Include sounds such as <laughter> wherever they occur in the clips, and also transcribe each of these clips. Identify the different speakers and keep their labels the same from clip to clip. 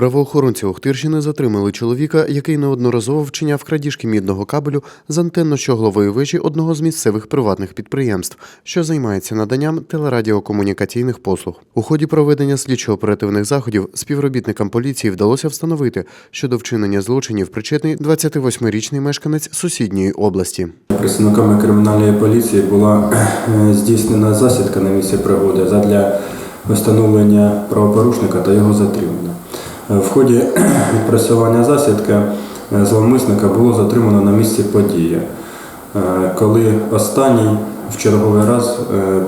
Speaker 1: Правоохоронці Охтирщини затримали чоловіка, який неодноразово вчиняв крадіжки мідного кабелю з антенно-щоглової вежі одного з місцевих приватних підприємств, що займається наданням телерадіокомунікаційних послуг. У ході проведення слідчо-оперативних заходів співробітникам поліції вдалося встановити, що до вчинення злочинів причетний 28-річний мешканець сусідньої області.
Speaker 2: Представниками кримінальної поліції була е, здійснена засідка на місці пригоди задля встановлення правопорушника та його затримання. Е, В ході <clears throat> відпрацювання засідки е, зловмисника було затримано на місці події, е, коли останній в черговий раз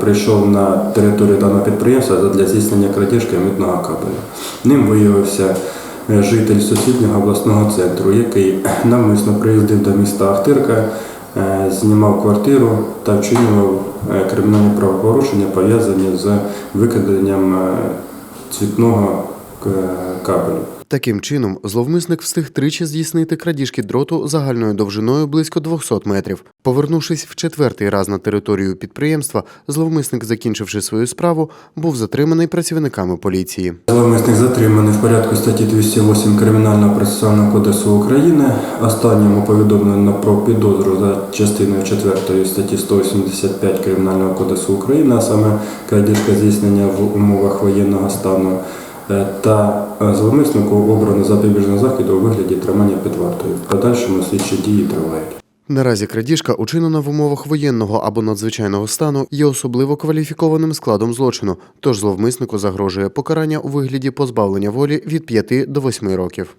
Speaker 2: прийшов на територію даного підприємства для здійснення крадіжки митного кабелю. Ним виявився житель сусіднього обласного центру, який <clears throat> навмисно приїздив до міста Ахтирка, знімав квартиру та вчинював кримінальні правопорушення, пов'язані з викраденням е, цвітного кабелю.
Speaker 1: Таким чином, зловмисник встиг тричі здійснити крадіжки дроту загальною довжиною близько 200 метрів. Повернувшись в четвертий раз на територію підприємства, зловмисник, закінчивши свою справу, був затриманий працівниками поліції.
Speaker 2: Зловмисник затриманий в порядку статті 208 Кримінального процесуального кодексу України. Останньому повідомлено про підозру за частиною 4 статті 185 Кримінального кодексу України, а саме крадіжка здійснення в умовах воєнного стану. Е, Та е, зловмиснику обрано запобіжного захід у вигляді тримання під вартою. В подальшому слідчі дії тривають.
Speaker 1: Наразі крадіжка, учинена в умовах воєнного або надзвичайного стану, є особливо кваліфікованим складом злочину, тож зловмиснику загрожує покарання у вигляді позбавлення волі від 5 до 8 років.